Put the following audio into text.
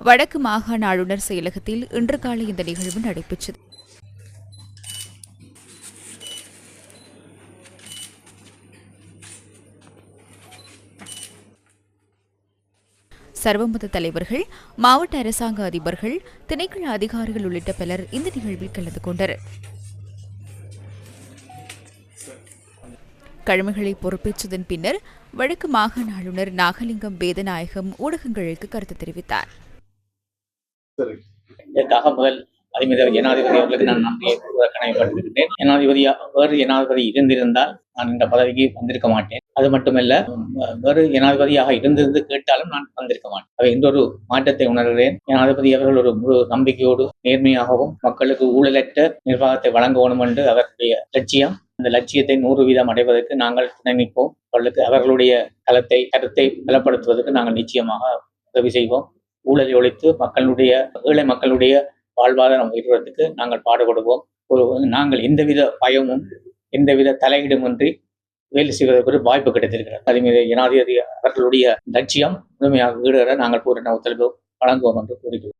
வடக்கு மாகாண ஆளுநர் செயலகத்தில் இன்று காலை இந்த நிகழ்வு நடைபெற்றது. சர்வமத தலைவர்கள் மாவட்ட அரசாங்க அதிபர்கள் திணைக்கள அதிகாரிகள் உள்ளிட்ட பலர் இந்த நிகழ்வில் கலந்து கொண்டனர். கடமைகளை பொறுப்பேற்றதன் பின்னர் வடக்கு மாகாண ஆளுநர் நாகலிங்கம் வேதநாயகம் ஊடகங்களுக்கு கருத்து தெரிவித்தார். இதற்காக முதல் அதிமித ஜனாதிபதி அவர்களுக்கு நான் நன்றியை கூற கடமைப்பட்டிருக்கிறேன் வேறு ஜனாதிபதி இருந்திருந்தால் நான் இந்த பதவிக்கு வந்திருக்க மாட்டேன். அது மட்டுமல்ல வேறு ஜனாதிபதியாக இருந்திருந்து கேட்டாலும் நான் வந்திருக்க மாட்டேன். அவை இன்னொரு மாற்றத்தை உணர்கிறேன். ஜனாதிபதி அவர்கள் ஒரு முழு நம்பிக்கையோடு நேர்மையாகவும் மக்களுக்கு ஊழலற்ற நிர்வாகத்தை வழங்க வேணும் என்று அவருடைய லட்சியம். அந்த லட்சியத்தை நூறு வீதம் அடைவதற்கு நாங்கள் துணை நிற்போம் அவர்களுக்கு அவர்களுடைய களத்தை கருத்தை பலப்படுத்துவதற்கு நாங்கள் நிச்சயமாக உதவி செய்வோம். ஊழலை ஒழித்து மக்களுடைய ஏழை மக்களுடைய வாழ்வாதாரம் உயர்வதற்கு நாங்கள் பாடுபடுவோம். ஒரு நாங்கள் எந்தவித பயமும் எந்தவித தலையீடுமின்றி வேலை செய்வதற்கு ஒரு வாய்ப்பு கிடைத்திருக்கிறது. அதே மீது ஜனாதிபதி அவர்களுடைய லட்சியம் முழுமையாக ஈடுகிற நாங்கள் பூரண ஒத்துழைப்பு வழங்குவோம் என்று கூறுகிறோம்